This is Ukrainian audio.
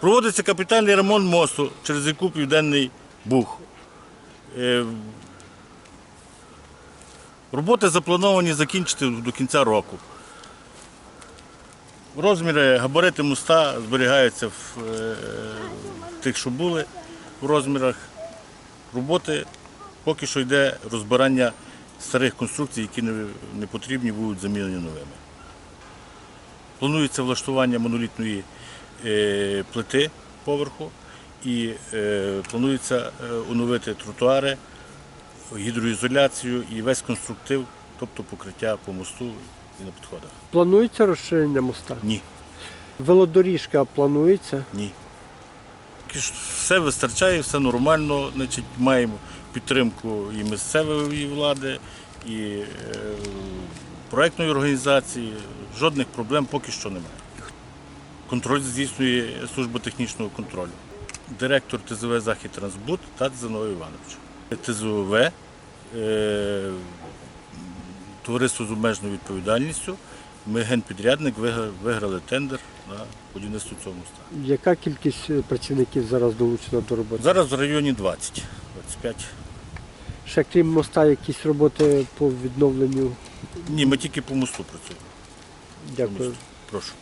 Проводиться капітальний ремонт мосту, через яку Південний Буг. Е, Роботи заплановані закінчити до кінця року. Розміри, габарити моста зберігаються в е, тих, що були в розмірах. Роботи поки що йде розбирання старих конструкцій, які не, потрібні, будуть замінені новими. Планується влаштування монолітної плити поверху і е, планується е, оновити тротуари, гідроізоляцію і весь конструктив, тобто покриття по мосту і на підходах. Планується розширення моста? Ні, Велодоріжка планується. ні. Все вистачає, все нормально. Значить, маємо підтримку і місцевої влади, і е, проектної організації. Жодних проблем поки що немає. Контроль здійснює служба технічного контролю. Директор ТЗВ Захід Трансбуд та Зиновій Іванович. ТЗОВ, е, товариство з обмеженою відповідальністю. Ми генпідрядник вигра- виграли тендер на будівництво цього моста. Яка кількість е, працівників зараз долучена до роботи? Зараз в районі 20, 25. Ще крім моста, якісь роботи по відновленню. Ні, ми тільки по мосту працюємо. Дякую. мосту. Прошу.